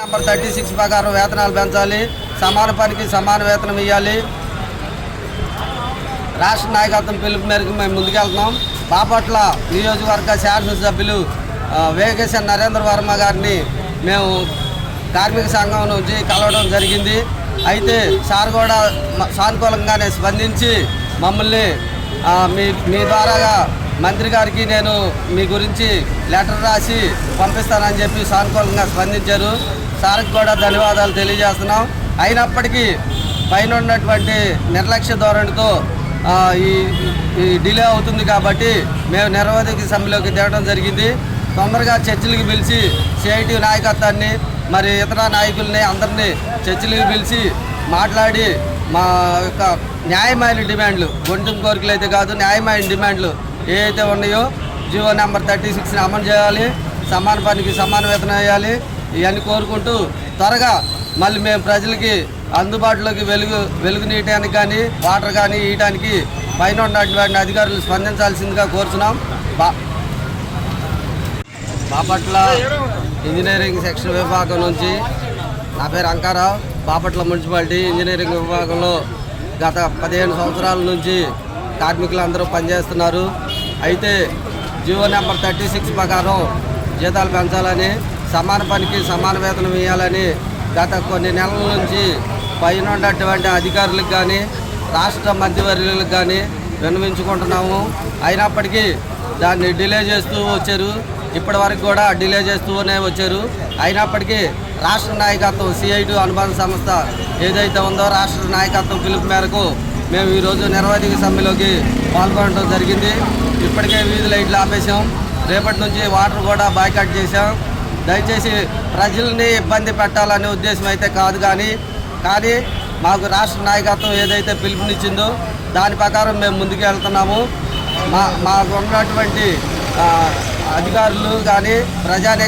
Number thirty six ప్రకారం వేతనాలు పెంచాలి. సమాన పనికి సమాన వేతనం ఇవ్వాలి రాష్ట్ర నాయకత్వం పిలుపు మేరకు మేము ముందుకెళ్తున్నాం. బాపట్ల నియోజకవర్గ శాసనసభ్యులు ఆ, వేగేశ్వర నరేంద్ర వర్మ గారిని మేము కార్మిక సంఘం నుంచి కలవడం జరిగింది. అయితే సార్ కూడా సానుకూలంగానే స్పందించి మమ్మల్ని మీ మీ ద్వారాగా మంత్రి గారికి నేను మీ గురించి లెటర్ రాసి పంపిస్తానని చెప్పి సానుకూలంగా స్పందించారు. సార్కి కూడా ధన్యవాదాలు తెలియజేస్తున్నాం. అయినప్పటికీ పైన ఉన్నటువంటి నిర్లక్ష్య ధోరణితో ఈ డిలే అవుతుంది కాబట్టి మేము నిరవధిక సమ్మెలోకి తేవడం జరిగింది. తొందరగా చర్చలకు పిలిచి సిఐటి నాయకత్వాన్ని మరి ఇతర నాయకుల్ని అందరినీ చర్చలకు పిలిచి మాట్లాడి మా యొక్క న్యాయమైన డిమాండ్లు గొంతుం కోరికలు అయితే కాదు న్యాయమైన డిమాండ్లు ఏవైతే ఉన్నాయో జియో నెంబర్ థర్టీ సిక్స్ని అమలు చేయాలి సమాన పనికి సమాన వేతనం వేయాలి ఇవన్నీ కోరుకుంటూ త్వరగా మళ్ళీ మేము ప్రజలకి అందుబాటులోకి వెలుగు వెలుగు నీయటానికి కానీ వాటర్ కానీ ఇయటానికి పైన ఉన్నటువంటి అధికారులు స్పందించాల్సిందిగా కోరుతున్నాం బా బాపట్ల ఇంజనీరింగ్ సెక్షన్ విభాగం నుంచి నా పేరు అంకారావు. బాపట్ల మున్సిపాలిటీ ఇంజనీరింగ్ విభాగంలో గత పదిహేను సంవత్సరాల నుంచి కార్మికులు అందరూ పనిచేస్తున్నారు. అయితే జియో నెంబర్ థర్టీ సిక్స్ ప్రకారం జీతాలు పెంచాలని సమాన పనికి సమాన వేతనం ఇవ్వాలని గత కొన్ని నెలల నుంచి పైన ఉన్నటువంటి అధికారులకు కానీ రాష్ట్ర మంత్రివర్యులకు కానీ విన్నవించుకుంటున్నాము. అయినప్పటికీ దాన్ని డిలే చేస్తూ వచ్చారు. ఇప్పటి వరకు కూడా డిలే చేస్తూనే వచ్చారు. అయినప్పటికీ రాష్ట్ర నాయకత్వం సిఐటి అనుబంధ సంస్థ ఏదైతే ఉందో రాష్ట్ర నాయకత్వం పిలుపు మేరకు మేము ఈరోజు నిర్వాధిక సమ్మెలోకి పాల్గొనడం జరిగింది. ఇప్పటికే వీధి లైట్లు ఆపేసాం రేపటి నుంచి వాటర్ కూడా బాయ్కాట్ చేశాం. దయచేసి ప్రజల్ని ఇబ్బంది పెట్టాలనే ఉద్దేశం అయితే కాదు కానీ కానీ మాకు రాష్ట్ర నాయకత్వం ఏదైతే పిలుపునిచ్చిందో దాని ప్రకారం మేము ముందుకు వెళ్తున్నాము. మా మాకు ఉన్నటువంటి అధికారులు కానీ ప్రజానే